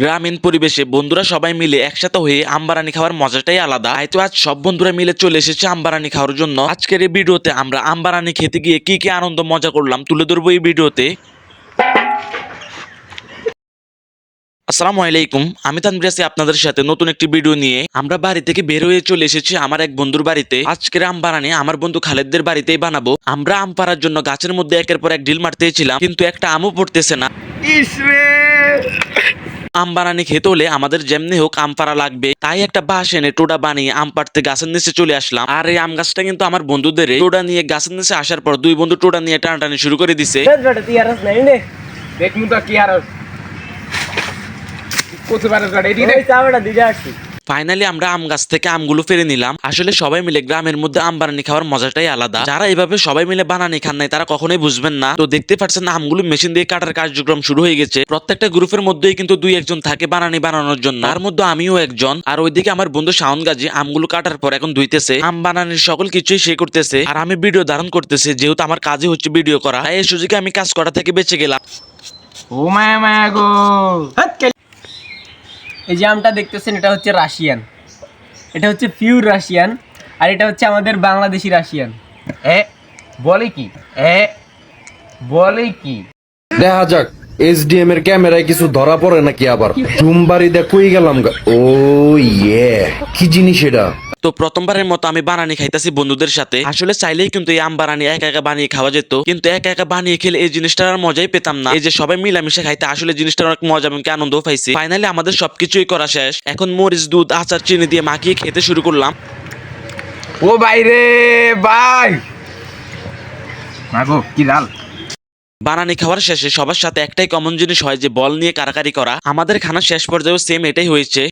গ্রামীণ পরিবেশে বন্ধুরা সবাই মিলে একসাথে হয়ে আমবারানি খাওয়ার মজাটাই আলাদা। হয়তো আজ সব বন্ধুরা মিলে চলে এসেছে আমবারানি খাওয়ার জন্য। আজকের এই ভিডিওতে আমরা আমবারানি খেতে গিয়ে কি কি আনন্দ মজা করলাম তুলে ধরবো এই ভিডিওতে। আসসালামু আলাইকুম, আমি তানভীর আছি আপনাদের সাথে নতুন একটি ভিডিও নিয়ে। আমরা বাড়ি থেকে বের হয়ে চলে এসেছি আমার এক বন্ধুর বাড়িতে। আজকের আম বানানি আমার বন্ধু খালেদদের বাড়িতেই বানাবো। আমরা আম পাড়ার জন্য গাছের মধ্যে একের পর এক ঢিল মারতেছিলাম কিন্তু একটা আমও পড়তেছে না। আম বানানি খেতে হলে আমাদের যেমনি হোক আম পাড়া লাগবে। তাই একটা বাঁশ এনে টোডা বানিয়ে আম পাড়তে গাছের নিচে চলে আসলাম। আর এই আম গাছটা কিন্তু আমার বন্ধুদের টোডা নিয়ে গাছের নিচে আসার পর দুই বন্ধু টোডা নিয়ে টানাটানি শুরু করে দিছে। দেখুন তো কি আর করতে পারে ফাইনালি আমরা আম গাছ থেকে আমগুলো ফেরে নিলাম। আসলে সবাই মিলে গ্রামের মধ্যে আম বানানি খাওয়ার মজাটাই আলাদা। যারা এইভাবে সবাই মিলে বানানি খান নাই তারা কখনোই বুঝবেন না। তো দেখতে পাচ্ছেন আমগুলো মেশিন দিয়ে কাটার কার্যক্রম শুরু হয়ে গেছে। প্রত্যেকটা গ্রুপের মধ্যেই কিন্তু দুই একজন থাকে বানানি বানানোর জন্য। তার মধ্যে আমিও একজন। আর ওইদিকে আমার বন্ধু শাওন গাজী আমগুলো কাটার পর এখন ধুইতেছে। আম বানানির সকল কিছুই সে করতেছে। আর আমি ভিডিও ধারণ করতেছি যেহেতু আমার কাজই হচ্ছে ভিডিও করা। তাই এই সুযোগে আমি কাজ করা থেকে বেঁচে গেলাম। ও মায়া মায়া গো। এই যে আমটা দেখতেছেন এটা হচ্ছে রাশিয়ান। এটা হচ্ছে পিওর রাশিয়ান আর এটা হচ্ছে আমাদের বাংলাদেশি রাশিয়ান। এ বলে কি? এ বলে কি? দেখা যাক এসডিএম এর ক্যামেরায় কিছু ধরা পড়ে নাকি আবার? জুমবাড়ি দেখুই গেলাম ও ইয়ে কি জিনিস এটা? তো প্রথমবারের মতো আমি বানানি খাইতাছি বন্ধুদের সাথে। আসলে চাইলেই কিন্তু এই আম বানানি একা একা বানিয়ে খাওয়া যেত কিন্তু একা একা বানিয়ে খেলে এই জিনিসটার আর মজাই পেতাম না। এই যে সবাই মিলামিশে খাইতে আসলে জিনিসটার অনেক মজা এবং আনন্দও পাইছি। ফাইনালি আমাদের সবকিছুই করা শেষ। এখন মরিচ দুধ আচার চিনি দিয়ে মাখিয়ে খেতে শুরু করলাম। ও ভাই রে ভাই! মাগো কি লাল। বানানি খাওয়ার শেষে সবার সাথে একটাই কমন জিনিস হয় যে বল নিয়ে কারাকারি করা। আমাদের খানা শেষ পর্যায়েও সেম এটাই হয়েছে।